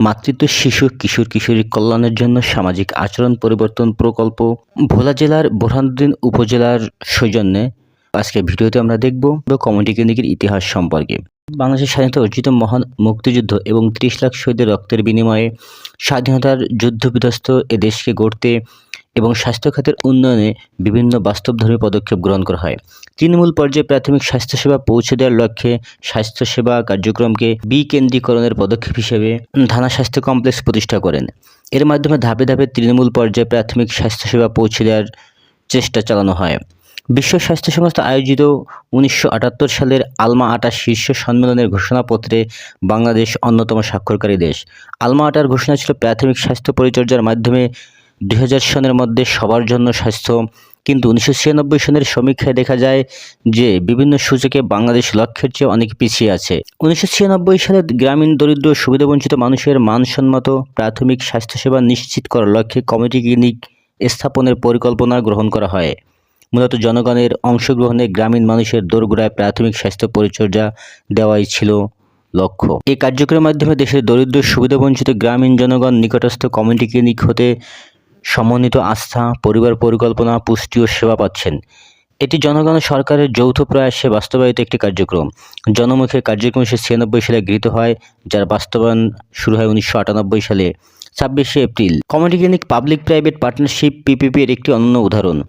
মাতৃত্ব শিশু, কিশোর, কিশোরী কল্যাণের জন্য সামাজিক আচরণ পরিবর্তন প্রকল্প ভোলা জেলার বোরহানুদ্দিন উপজেলার সৌজন্যে আজকে ভিডিওতে আমরা দেখব কমিউনিটি ক্লিনিকের ইতিহাস সম্পর্কে। বাংলাদেশের স্বাধীনতা অর্জিত মহান মুক্তিযুদ্ধ এবং ত্রিশ লাখ শহীদের রক্তের বিনিময়ে স্বাধীনতার যুদ্ধ বিধ্বস্ত এ দেশকে গড়তে এবং স্বাস্থ্য খাতের উন্নয়নে বিভিন্ন বাস্তবধর্মী পদক্ষেপ গ্রহণ করা হয়। তৃণমূল পর্যায়ে প্রাথমিক স্বাস্থ্যসেবা পৌঁছে দেওয়ার লক্ষ্যে স্বাস্থ্যসেবা কার্যক্রমকে বিকেন্দ্রীকরণের পদক্ষেপ হিসেবে থানা স্বাস্থ্য কমপ্লেক্স প্রতিষ্ঠা করেন। এর মাধ্যমে ধাপে ধাপে তৃণমূল পর্যায়ে প্রাথমিক স্বাস্থ্যসেবা পৌঁছে দেওয়ার চেষ্টা চালানো হয়। বিশ্ব স্বাস্থ্য সংস্থা আয়োজিত উনিশশো আটাত্তর সালের আলমা আটা শীর্ষ সম্মেলনের ঘোষণাপত্রে বাংলাদেশ অন্যতম স্বাক্ষরকারী দেশ। আলমা আটার ঘোষণা ছিল প্রাথমিক স্বাস্থ্য পরিচর্যার মাধ্যমে দুই হাজার সনের মধ্যে সবার জন্য স্বাস্থ্য। কিন্তু উনিশশো ছিয়ানব্বই সনের সমীক্ষায় দেখা যায় যে বিভিন্ন সূচকে বাংলাদেশ লক্ষ্যের চেয়ে অনেক পিছিয়ে আছে। উনিশশো ছিয়ানব্বই সালে গ্রামীণ, দরিদ্র, সুবিধাবঞ্চিত মানুষের মানসম্মত প্রাথমিক স্বাস্থ্যসেবা নিশ্চিত করার লক্ষ্যে কমিটি ক্লিনিক স্থাপনের পরিকল্পনা গ্রহণ করা হয়। মূলত জনগণের অংশগ্রহণে গ্রামীণ মানুষের দোরগোড়ায় প্রাথমিক স্বাস্থ্য পরিচর্যা দেওয়াই ছিল লক্ষ্য। এই কার্যক্রমের মাধ্যমে দেশের দরিদ্র, সুবিধাবঞ্চিত গ্রামীণ জনগণ নিকটস্থ কমিউনিটি ক্লিনিক হতে সমন্বিত আস্থা, পরিবার পরিকল্পনা, পুষ্টি ও সেবা পাচ্ছেন। এটি জনগণ সরকারের যৌথ প্রয়াসে বাস্তবায়িত একটি কার্যক্রম। জনমুখী কার্যক্রম উনিশশো ছিয়ানব্বই সালে গৃহীত হয়, যার বাস্তবায়ন শুরু হয় উনিশশো আটানব্বই সালে, ছাব্বিশে April. Community clinic public private partnership PPP এর একটি অনন্য উদাহরণ।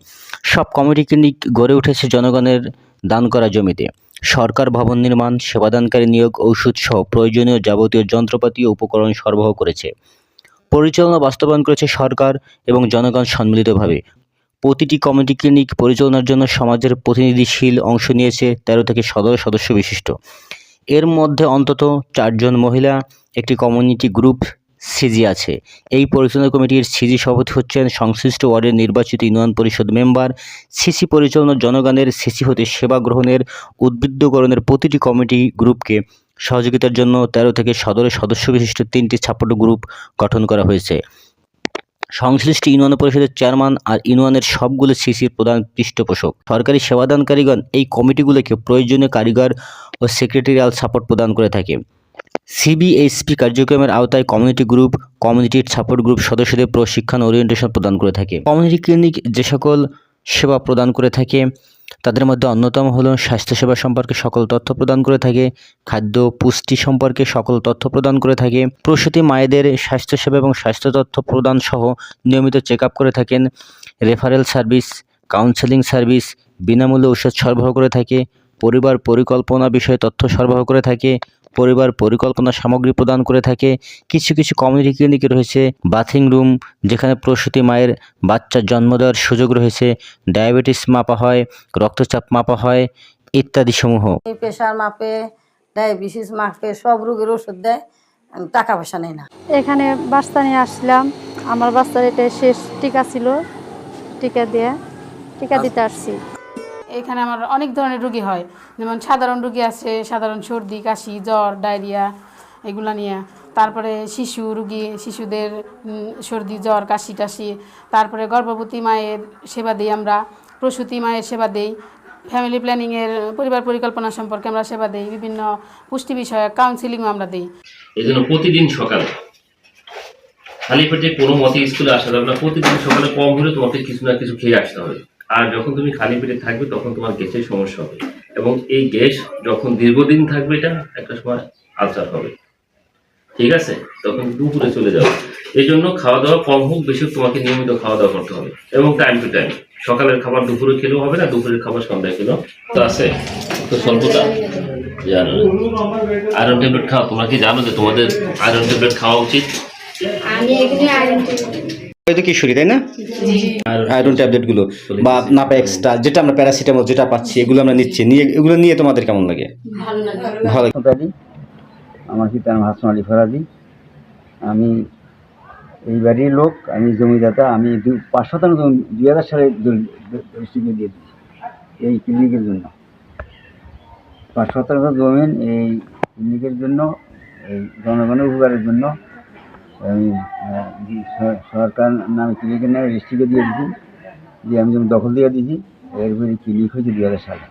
সব কমিউনিটি ক্লিনিক গড়ে উঠেছে জনগণের দান করা জমিতে। সরকার ভবন নির্মাণ, সেবাদানকারী নিয়োগ ঔষধ সহ প্রয়োজনীয় যাবতীয় যন্ত্রপাতি ও উপকরণ সরবরাহ করেছে। পরিচালনা বাস্তবায়ন করেছে সরকার এবং জনগণ সম্মিলিতভাবে। প্রতিটি কমিউনিটি ক্লিনিক পরিচালনার জন্য সমাজের প্রতিনিধিশীল অংশ নিয়েছে তেরো থেকে সতেরো সদস্য বিশিষ্ট। এর মধ্যে অন্তত চারজন মহিলা, একটি কমিউনিটি গ্রুপ সিজি আছে। এই পরিচালনা কমিটির সিজি সভাপতি হচ্ছেন সংশ্লিষ্ট ওয়ার্ডের নির্বাচিত ইউনিয়ন পরিষদ মেম্বার। সিসি পরিচালনা জনগণের সিসি হতে সেবা গ্রহণের, উদ্বুদ্ধকরণের প্রতিটি কমিটি গ্রুপকে সহযোগিতার জন্য তেরো থেকে সতেরো সদস্য বিশিষ্ট তিনটি ছাপট গ্রুপ গঠন করা হয়েছে। সংশ্লিষ্ট ইউনিয়ন পরিষদের চেয়ারম্যান আর ইউনিয়নের সবগুলো সিসির প্রধান পৃষ্ঠপোষক। সরকারি সেবাদানকারীগণ এই কমিটিগুলোকে প্রয়োজনীয় কারিগর ও সেক্রেটারিয়াল সাপোর্ট প্রদান করে থাকে। সিবিএসপি কার্যক্রমের আওতায় কমিউনিটি গ্রুপ কমিউনিটির সাপোর্ট গ্রুপ সদস্যদের প্রশিক্ষণ ওরিয়েন্টেশন প্রদান করে থাকে। কমিউনিটি ক্লিনিক যে সকল সেবা প্রদান করে থাকে তাদের মধ্যে অন্যতম হল স্বাস্থ্যসেবা সম্পর্কে সকল তথ্য প্রদান করে থাকে, খাদ্য পুষ্টি সম্পর্কে সকল তথ্য প্রদান করে থাকে, প্রসূতি মায়েদের স্বাস্থ্যসেবা এবং স্বাস্থ্য তথ্য প্রদান সহ নিয়মিত চেক করে থাকেন, রেফারেল সার্ভিস, কাউন্সেলিং সার্ভিস, বিনামূল্যে ওষুধ সরবরাহ করে থাকে, পরিবার পরিকল্পনা বিষয়ে তথ্য সরবরাহ করে থাকে পরিবার পরিকল্পনা সামগ্রী প্রদান করে থাকে। কিছু কিছু কমিউনিটি ক্লিনিকে রয়েছে বাথিং রুম যেখানে প্রসূতি মায়ের বাচ্চার জন্ম দেওয়ার সুযোগ রয়েছে ডায়াবেটিস মাপা হয় রক্তচাপ মাপা হয় ইত্যাদি সমূহ। এই প্রেশার মাপে ডায়াবেটিস মাপে সব রোগের ওষুধ দেয় টাকা পয়সা নেই না। এখানে বাচ্চা নিয়ে আসলাম আমার বাচ্চার এটা শেষ টিকা ছিল টিকা দিয়ে টিকা দিতে আসছি। এখানে আমার অনেক ধরনের রুগী হয়। যেমন সাধারণ রুগী আছে, সাধারণ সর্দি, কাশি, জ্বর, ডায়রিয়া এগুলা নিয়ে। তারপরে শিশু রুগী, শিশুদের সর্দি, জ্বর, কাশি, টাশি। তারপরে গর্ভবতী মায়ের সেবা দিই আমরা। প্রসূতি মায়ের সেবা দিই। ফ্যামিলি প্ল্যানিংয়ের পরিবার পরিকল্পনা সম্পর্কে আমরা সেবা দিই। বিভিন্ন পুষ্টি বিষয়ক কাউন্সিলিংও আমরা দিই। এই জন্য প্রতিদিন সকালে, খালি পেটে কোনো মতে স্কুলে আসা যাবে না। প্রতিদিন সকালে কম হলে তোমাকে কিছু না কিছু খেয়ে আসতে হবে। আর যখন তুমি খালি পেটে থাকবে, তখন তোমার গ্যাসের সমস্যা হবে। এবং এই গ্যাস যখন দীর্ঘদিন থাকবে, এটা একটা সময় আলসার হবে। ঠিক আছে? তখন দুপুরে চলে যাবে এই জন্য খাওয়া দাওয়া কম হোক, বেশি তোমাকে নিয়মিত খাওয়া দাওয়া করতে হবে। এবং টাইম টু টাইম সকালের খাবার দুপুরে খেলেও হবে না, দুপুরের খাবার সন্ধ্যায় খেলেও। তো আছে? তো স্বল্পতা? আয়রন ট্যাবলেট খাওয়া তোমরা কি জানো যে তোমাদের আয়রন ট্যাবলেট খাওয়া উচিত? হয়তো কিশোরী তাই না? আয়রন ট্যাবলেটগুলো বা নাপা যেটা আমরা প্যারাসিটামল যেটা পাচ্ছি এগুলো আমরা নিচ্ছি। নিয়ে এগুলো নিয়ে তোমাদের কেমন লাগে? ভালো ফরাদি আমার পিতার নাম হাসান আলী ফরাদি আমি এই বাড়ির লোক আমি জমিদাতা আমি দু পাঁচ শতাংশ দুই হাজার সালে দিয়ে দিই এই ক্লিনিকের জন্য। পাঁচ শতাংশ জমিন এই ক্লিনিকের জন্য এই জনগণের উপকারের জন্য আমি সরকার নামে ক্লিনিকের নামে রেজিস্ট্রিকে দিয়ে দিয়েছি। দিয়ে আমি যেমন দখল দিয়ে দিয়েছি, এরপরে ক্লিনিক হয়েছে দু হাজার সালে।